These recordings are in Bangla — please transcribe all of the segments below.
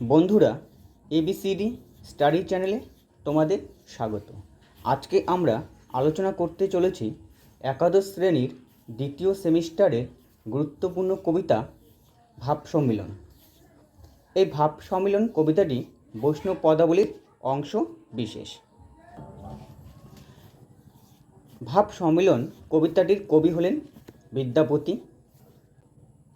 বন্ধুরা এবিসিডি স্টাডি চ্যানেলে তোমাদের স্বাগত। আজকে আমরা আলোচনা করতে চলেছি একাদশ শ্রেণির দ্বিতীয় সেমিস্টারের গুরুত্বপূর্ণ কবিতা ভাব সম্মিলন। এই ভাব সম্মিলন কবিতাটি বৈষ্ণব পদাবলীর অংশ বিশেষ। ভাব সম্মিলন কবিতাটির কবি হলেন বিদ্যাপতি।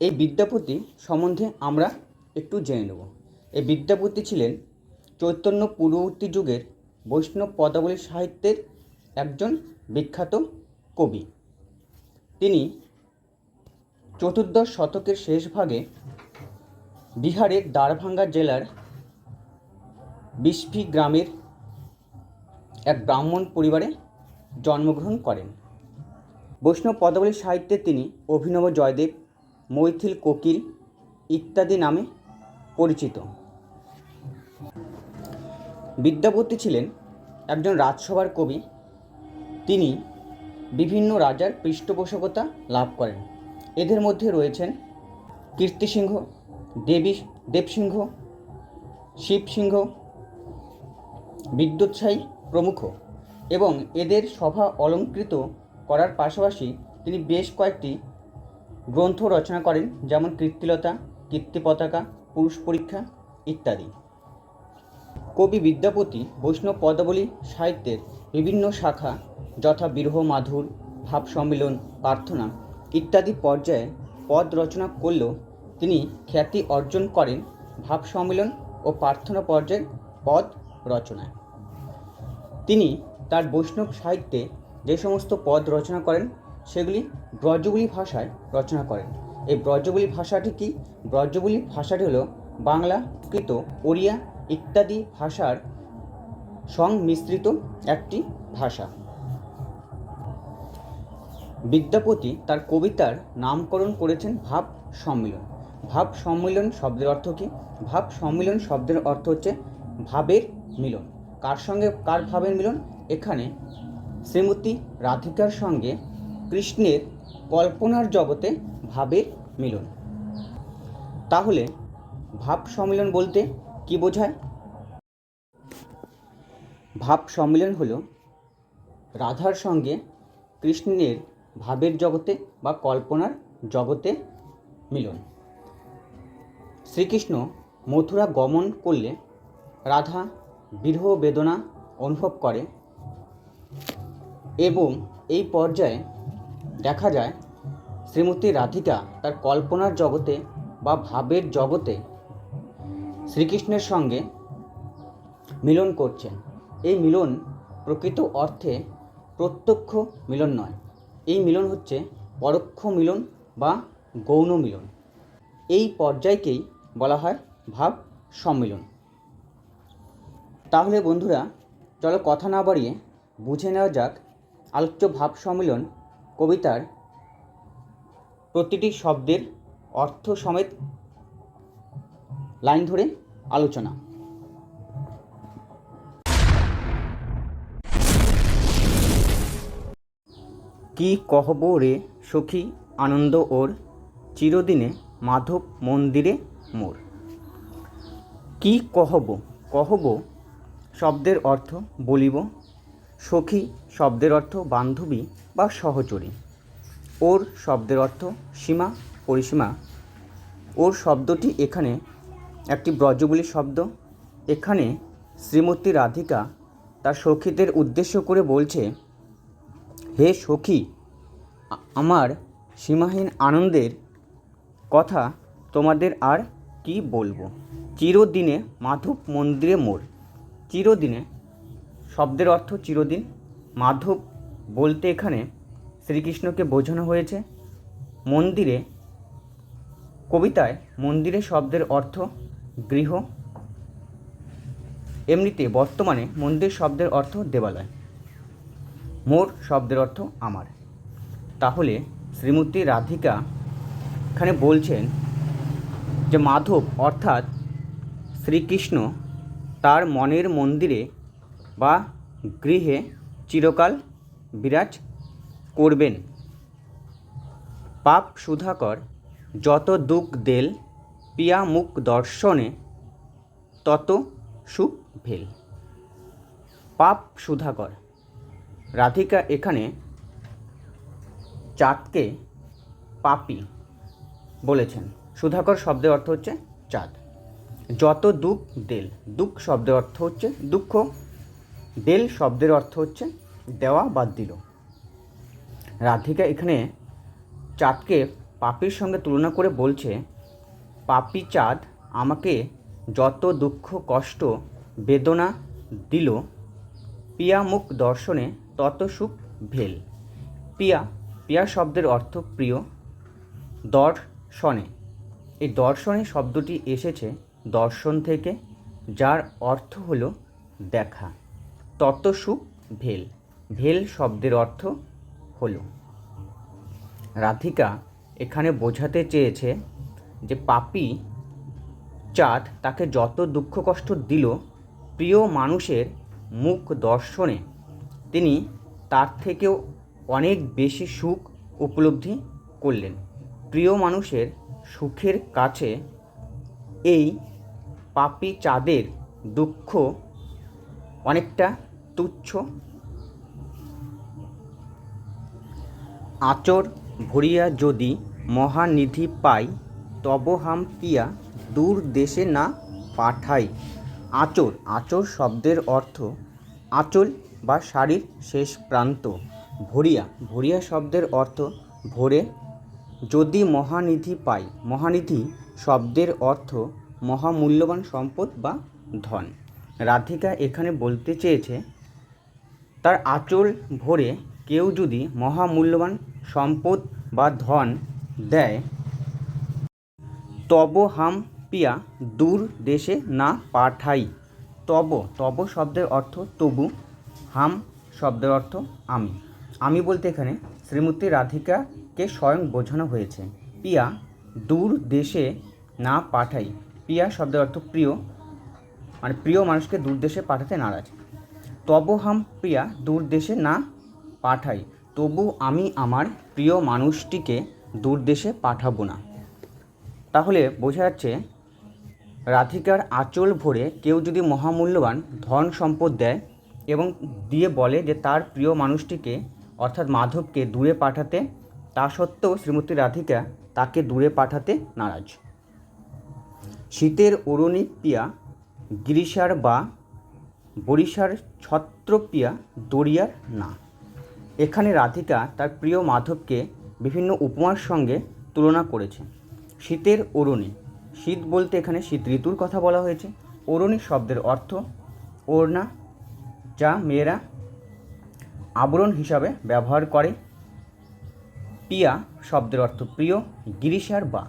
এই বিদ্যাপতি সম্বন্ধে আমরা একটু জেনে নেব। এই বিদ্যাপতি ছিলেন চৈতন্য পূর্ববর্তী যুগের বৈষ্ণব পদাবলী সাহিত্যের একজন বিখ্যাত কবি। তিনি চতুর্দশ শতকের শেষ ভাগে বিহারের দ্বারভাঙ্গা জেলার বিস্ফি গ্রামের এক ব্রাহ্মণ পরিবারে জন্মগ্রহণ করেন। বৈষ্ণব পদাবলী সাহিত্যে তিনি অভিনব জয়দেব, মৈথিল কোকিল ইত্যাদি নামে পরিচিত। বিদ্যাপতি ছিলেন একজন রাজসভার কবি। তিনি বিভিন্ন রাজার পৃষ্ঠপোষকতা লাভ করেন। এদের মধ্যে রয়েছেন কীর্তিসিংহ, দেবী, দেবসিংহ, শিবসিংহ বিদ্যুৎসাহী প্রমুখ এবং এদের সভা অলঙ্কৃত করার পাশাপাশি তিনি বেশ কয়েকটি গ্রন্থ রচনা করেন, যেমন কীর্তিলতা কীর্তি পতাকা পুরুষ পরীক্ষা ইত্যাদি। কবি বিদ্যাপতি বৈষ্ণব পদাবলী সাহিত্যের বিভিন্ন শাখা, যথা বিরহ, মাধুর, ভাব সম্মিলন, প্রার্থনা ইত্যাদি পর্যায়ে পদ রচনা করলেও তিনি খ্যাতি অর্জন করেন ভাব সম্মিলন ও প্রার্থনা পর্যায়ের পদ রচনায়। তিনি তার বৈষ্ণব সাহিত্যে যে সমস্ত পদ রচনা করেন, সেগুলি ব্রজবুলি ভাষায় রচনা করেন। এই ব্রজবুলি ভাষাটি কি? ব্রজবুলি ভাষাটি হলো বাংলা, কৃত, ওড়িয়া ইত্যাদি ভাষার সংমিশ্রিত একটি ভাষা। বিদ্যাপতি তার কবিতার নামকরণ করেছেন ভাব সম্মিলন। ভাব সম্মিলন শব্দের অর্থ কী? ভাব সম্মিলন শব্দের অর্থ হচ্ছে ভাবের মিলন। কার সঙ্গে কার ভাবের মিলন? এখানে শ্রীমতী রাধিকার সঙ্গে কৃষ্ণের কল্পনার জগতে ভাবের মিলন। তাহলে ভাব সম্মিলন বলতে কি বোঝায়? ভাব সম্মিলন হলো রাধার সঙ্গে কৃষ্ণের ভাবের জগতে বা কল্পনার জগতে মিলন। শ্রীকৃষ্ণ মথুরা গমন করলে রাধা বিরহ বেদনা অনুভব করে এবং এই পর্যায়ে দেখা যায় শ্রীমতী রাধিকা তার কল্পনার জগতে বা ভাবের জগতে শ্রীকৃষ্ণের সঙ্গে মিলন করছেন। এই মিলন প্রকৃত অর্থে প্রত্যক্ষ মিলন নয়। এই মিলন হচ্ছে পরোক্ষ মিলন বা গৌণ মিলন। এই পর্যায়কেই বলা হয় ভাব সম্মিলন। তাহলে বন্ধুরা, চলো কথা না বাড়িয়ে বুঝে নেওয়া যাক আলোচ্য ভাব সম্মিলন কবিতার প্রতিটি শব্দের অর্থ সমেত লাইন ধরে আলোচনা। কি কহব রে সখী আনন্দ ওর, চিরদিনে মাধব মন্দিরে মোর। কি কহব কহব শব্দের অর্থ বলিব, সখী শব্দের অর্থ বান্ধবী বা সহচরী। ওর শব্দের অর্থ সীমা, পরিসীমা। ওর শব্দটি এখানে একটি ব্রজবুলি শব্দ। এখানে শ্রীমতী রাধিকা তার সখীদের উদ্দেশ্য করে বলছে, হে সখী, আমার সীমাহীন আনন্দের কথা তোমাদের আর কি বলব? চিরদিনে মাধব মন্দিরে মোর। চিরদিনে শব্দের অর্থ চিরদিন। মাধব বলতে এখানে শ্রীকৃষ্ণকে বোঝানো হয়েছে। মন্দিরে, কবিতায় মন্দিরে শব্দের অর্থ গৃহ। এমনিতে বর্তমানে মন্দির শব্দের অর্থ দেবালয়। মোর শব্দের অর্থ আমার। তাহলে শ্রীমতী রাধিকা এখানে বলছেন যে, মাধব অর্থাৎ শ্রীকৃষ্ণ তার মনের মন্দিরে বা গৃহে চিরকাল বিরাজ করবেন। পাপ সুধাকর যত দুঃখ দেল পিয়া মুখ দর্শনে তত সুখ ভেল পাপ সুধাকর। রাধিকা এখানে চাঁদকে পাপি বলেছেন। সুধাকর শব্দের অর্থ হচ্ছে চাঁদ। যত দুঃখ দেল, দুঃখ শব্দের অর্থ হচ্ছে দুঃখ, দেল শব্দের অর্থ হচ্ছে দেওয়া বা দিল। রাধিকা এখানে চাঁদকে পাপির সঙ্গে তুলনা করে বলছে পাপি চাঁদ আমাকে যত দুঃখ, কষ্ট, বেদনা দিল, পিয়া মুখ দর্শনে তত সুখ ভেল। পিয়া পিয়া শব্দের অর্থ প্রিয়। দর্শনে, এই দর্শনে শব্দটি এসেছে দর্শন থেকে, যার অর্থ হল দেখা। তত সুখ ভেল ভেল শব্দের অর্থ হলো। রাধিকা এখানে বোঝাতে চেয়েছে যে পাপি চাঁদ তাকে যত দুঃখ কষ্ট দিল, প্রিয় মানুষের মুখ দর্শনে তিনি তার থেকেও অনেক বেশি সুখ উপলব্ধি করলেন। প্রিয় মানুষের সুখের কাছে এই পাপি চাঁদের দুঃখ অনেকটা তুচ্ছ। আচর ভরিয়া যদি মহানিধি পাই তব হাম পিয়া দূর দেশে না পাঠাই। আচর আচর শব্দের অর্থ আঁচল বা শাড়ির শেষ প্রান্ত। ভরিয়া ভরিয়া শব্দের অর্থ ভরে। যদি মহানিধি পাই, মহানিধি শব্দের অর্থ মহামূল্যবান সম্পদ বা ধন। রাধিকা এখানে বলতে চেয়েছে, তার আঁচল ভরে কেউ যদি মহামূল্যবান সম্পদ বা ধন দেয় তব হাম পিয়া দূর দেশে না পাঠাই। তব তব শব্দের অর্থ তবু, হাম শব্দের অর্থ আমি। আমি বলতে এখানে শ্রীমতী রাধিকাকে স্বয়ং বোঝানো হয়েছে। পিয়া দূর দেশে না পাঠাই। পিয়া শব্দের অর্থ প্রিয় মানে প্রিয় মানুষকে দূর দেশে পাঠাতে নারাজ। তব হাম প্রিয়া দূর দেশে না পাঠাই। তবু আমি আমার প্রিয় মানুষটিকে দূর দেশে পাঠাবো না। তাহলে বোঝা যাচ্ছে রাধিকার আঁচল ভরে কেউ যদি মহামূল্যবান ধন সম্পদ দেয় এবং দিয়ে বলে যে তার প্রিয় মানুষটিকে, অর্থাৎ মাধবকে দূরে পাঠাতে, তা সত্ত্বেও শ্রীমতী রাধিকা তাকে দূরে পাঠাতে নারাজ। শীতের অরণি পিয়া, গিরিশার বা বরিশার ছত্রপিয়া দরিয়ার না। এখানে রাধিকা তার প্রিয় মাধবকে বিভিন্ন উপমার সঙ্গে তুলনা করেছে। শীতের অরণি শীত বলতে এখানে শীত ঋতুর কথা বলা হয়েছে। অরণি শব্দের অর্থ ওড়না, যা মেয়েরা আবরণ হিসাবে ব্যবহার করে। পিয়া শব্দের অর্থ প্রিয় গিরিশার বা।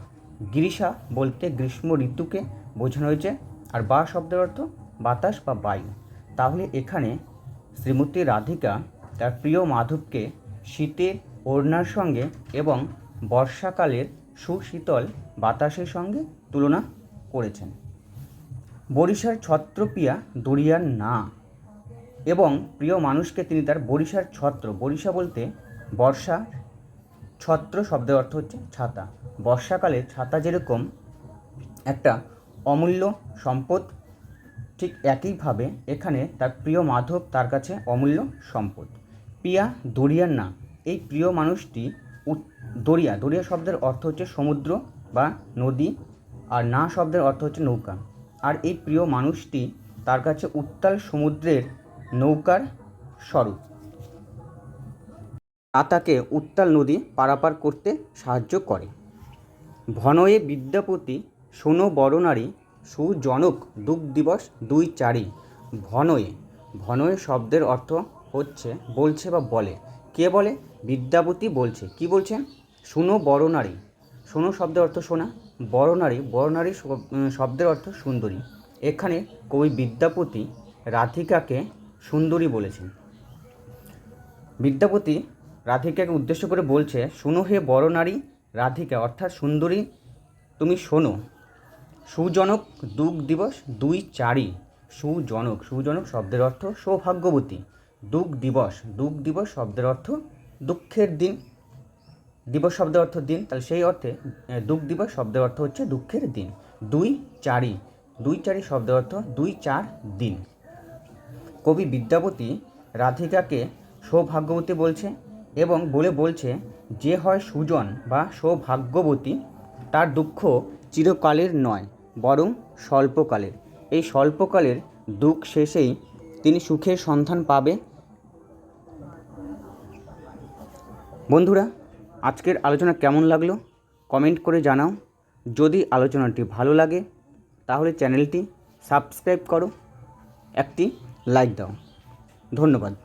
গিরিশা বলতে গ্রীষ্ম ঋতুকে বোঝানো হয়েছে, আর বা শব্দের অর্থ বাতাস বা বায়ু। তাহলে এখানে শ্রীমতী রাধিকা তার প্রিয় মাধবকে শীতের ওড়নার সঙ্গে এবং বর্ষাকালের সুশীতল বাতাসের সঙ্গে তুলনা করেছেন। বরিশার ছত্রপিয়া দরিয়ার না এবং প্রিয় মানুষকে তিনি তার বরিশার ছত্র, বরিশা বলতে বর্ষা, ছত্র শব্দের অর্থ হচ্ছে ছাতা। বর্ষাকালে ছাতা যেরকম একটা অমূল্য সম্পদ, ঠিক একইভাবে এখানে তার প্রিয় মাধব তার কাছে অমূল্য সম্পদ। পিয়া দরিয়ার না, এই প্রিয় মানুষটি দরিয়া দরিয়া শব্দের অর্থ হচ্ছে সমুদ্র বা নদী, আর না শব্দের অর্থ হচ্ছে নৌকা। আর এই প্রিয় মানুষটি তার কাছে উত্তাল সমুদ্রের নৌকার স্বরূপ। তা তাকে উত্তাল নদী পারাপার করতে সাহায্য করে। ভনয়ে বিদ্যাপতি শোনো বড়নারী সুজনক দুঃখ দিবস দুই চারি। ভনয়ে ভনয়ে শব্দের অর্থ হচ্ছে, বলছে বা বলে। কে বলে? বিদ্যাপতি বলছে, কি বলছে? শুনো বড় নারী। শোনো শব্দের অর্থ শোনা। বড় নারী বড় নারী শব- শব্দের অর্থ সুন্দরী। এখানে কবি বিদ্যাপতি রাধিকাকে সুন্দরী বলেছেন। বিদ্যাপতি রাধিকাকে উদ্দেশ্য করে বলছে, শুনো হে বড় নারী রাধিকা, অর্থাৎ সুন্দরী, তুমি শোনো। সুজনক দুঃখ দিবস দুই চারি। সুজনক সুজনক শব্দের অর্থ সৌভাগ্যবতী। দুঃখ দিবস দুঃখ দিবস শব্দের অর্থ দুঃখের দিন, দিবস শব্দের অর্থ দিন, তাহলে সেই অর্থে দুঃখ দিবস শব্দের অর্থ হচ্ছে দুঃখের দিন। দুই চারি দুই চারি শব্দ অর্থ দুই চার দিন। কবি বিদ্যাপতি রাধিকাকে সৌভাগ্যবতী বলছে এবং বলে বলছে, যে হয় সুজন বা সৌভাগ্যবতী, তার দুঃখ চিরকালের নয়, বরং স্বল্পকালের। এই স্বল্পকালের দুঃখ শেষেই তিনি সুখের সন্ধান পাবে বন্ধুরা, আজকের আলোচনা কেমন লাগল? কমেন্ট করে জানাও। যদি আলোচনাটি ভালো লাগে, তাহলে চ্যানেলটি সাবস্ক্রাইব করো। একটি লাইক দাও। ধন্যবাদ।